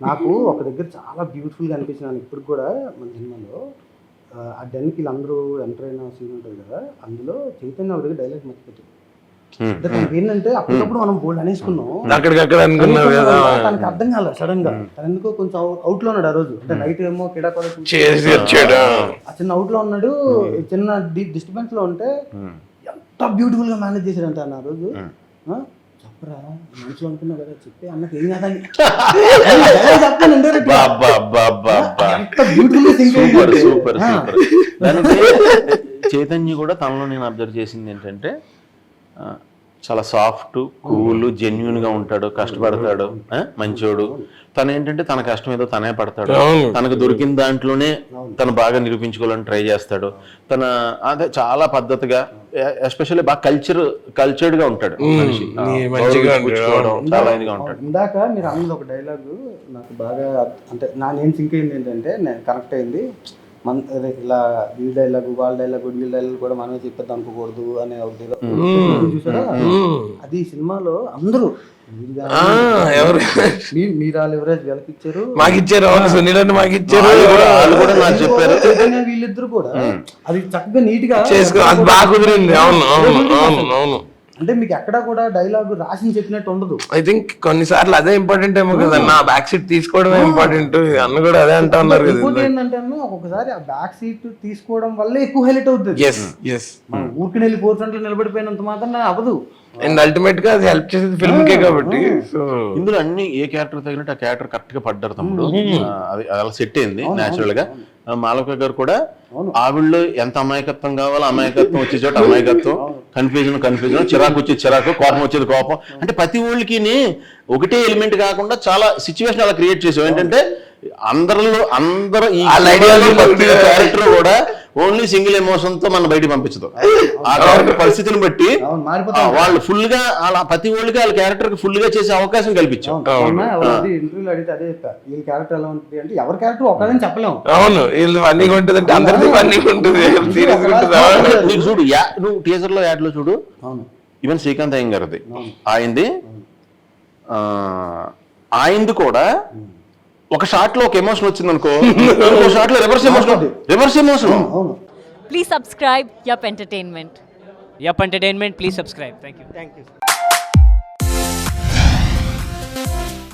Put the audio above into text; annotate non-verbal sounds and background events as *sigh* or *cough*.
నాకు ఒక దగ్గర చాలా బ్యూటిఫుల్గా అనిపించినాను ఇప్పుడు కూడా మన సినిమాలో ఆ, డెన్కి వీళ్ళందరూ ఎంటర్ అయిన సీన్ ఉంటుంది కదా అందులో చైతన్య ఒక దగ్గర డైలాగ్ మర్చిపోతుంది ఏంటంటే అప్పటికప్పుడు మనం బోల్డ్ అనేసుకున్నాం. తనకి అర్థం కాలేదు సడన్గా. తను ఎందుకో కొంచెం అవుట్లో ఉన్నాడు ఆ రోజు. అంటే నైట్ ఏమో కిడా ఆ చిన్న అవుట్లో ఉన్నాడు. చిన్న డిస్టర్బెన్స్లో ఉంటే ఎంత బ్యూటిఫుల్గా మేనేజ్ చేశాడంట ఆ రోజు? చెప్పరా? మనసులో అనుకున్నావు కదా చెప్పి అన్నకి ఏం కాదని *laughs* సూపర్ సూపర్ సూపర్. *laughs* చైతన్య కూడా తనలో నేను అబ్జర్వ్ చేసింది ఏంటంటే ఆ, చాలా సాఫ్ట్ కూల్ జెన్యున్గా ఉంటాడు కష్టపడతాడు మంచోడు. తను ఏంటంటే తన కష్టం ఏదో తనే పడతాడు. తనకు దొరికిన దాంట్లోనే తను బాగా నిరూపించుకోవాలని ట్రై చేస్తాడు. తన అదే చాలా పద్ధతిగా ఎస్పెషల్లీ బాగా కల్చర్ కల్చర్డ్గా ఉంటాడు మనిషి. చాలా ఇదిగా ఉంటాడు. ఇందాక మీరు అన్నది ఒక డైలాగ్ నాకు బాగా అంటే నా నేను సింక్ అయింది ఏంటంటే నేను కనెక్ట్ అయింది. మన అదే ఇలా వీళ్ళ డైలాగ్ వాళ్ళ డైలాగ్ వీళ్ళ డైలాగ్ కూడా మనమే చెప్పేద్దాం అనుకోకూడదు అనే ఏదో చూసారా? అది ఈ సినిమాలో అందరూ ఎవరు? మీరు అవును సునీల్ అని వాళ్ళు కూడా కూడా నాకు చెప్పారు. వీళ్ళిద్దరు కూడా అది చక్కగా నీట్గా చేసుకో అది బాగా కుదిరింది. అవును అవును అవును అవును. అంటే మీకు ఎక్కడా కూడా డైలాగ్ రాసి చెప్పినట్టు ఉండదు. ఐ థింక్ కొన్నిసార్లు అదే ఇంపార్టెంట్ ఏమో కదా నా బ్యాక్ సీట్ తీసుకోవడమే ఇంపార్టెంట్ అన్న కూడా అదే అంటా ఉన్నారు కదా ఇంకోటి ఏంటంటే అన్న, ఒక్కొక్కసారి ఆ బ్యాక్ సీట్ తీసుకోవడం వల్లే ఎక్కువ హైలైట్ అవుతుంది ఎస్ ఎస్ మనం ఊరికి వెళ్ళి ఫోర్ ఫ్రంట్ నిలబడిపోయినంత మాత్రం అవ్వదు. అండ్ అల్టిమేట్గా అది హెల్ప్ చేసేది ఫిల్మ్ కే కాబట్టి సో ఇందులో అన్ని ఏ క్యారెక్టర్ తగినట్టు ఆ క్యారెక్టర్ కరెక్ట్గా పడ్డారు తమ్ముడు. అది అలా సెట్ అయింది నేచురల్గా. మాలవిక గారు కూడా ఆవిడలో ఎంత అమాయకత్వం కావాలో అమాయకత్వం వచ్చే చోట అమాయకత్వం. *laughs* కన్ఫ్యూజన్ కన్ఫ్యూజన్ చిరాకు వచ్చేది చిరాకు కోపం వచ్చేది కోపం. అంటే ప్రతి ఊళ్ళకి ఒకటే ఎలిమెంట్ కాకుండా చాలా సిచ్యువేషన్ అలా క్రియేట్ చేసాం ఏంటంటే అందరిలో అందరూ ఈ క్యారెక్టర్ కూడా ఓన్లీ సింగిల్ ఎమోషన్తో మన బయటికి పంపించదు. ఆ క్యారెక్టర్ పరిస్థితిని బట్టి వాళ్ళు ఫుల్గా అలా ప్రతి ఒళ్ళకి వాళ్ళ క్యారెక్టర్కి ఫుల్గా చేసే అవకాశం కల్పించాం. ఇంటర్వ్యూలో అడిగితే అదే చెప్పా వీళ్ళ క్యారెక్టర్ ఎలా ఉంటుంది? అంటే ఎవరి క్యారెక్టర్ ఒకదని చెప్పలేము. అవును వీళ్ళు ఉంటుంది అంటే అందరిది ఉంటుంది. చూడు యా నువ్వు టీజర్లో యాడ్లో చూడు. అవును. ఈవెన్ శ్రీకాంత్ అయ్యం గారిది ఆయనది ఆ, ఆయనది కూడా ఒక షాట్లో ఒక ఎమోషన్ వచ్చింది అనుకో షాట్లో reverse emotion reverse emotion please subscribe app entertainment app entertainment please subscribe thank you you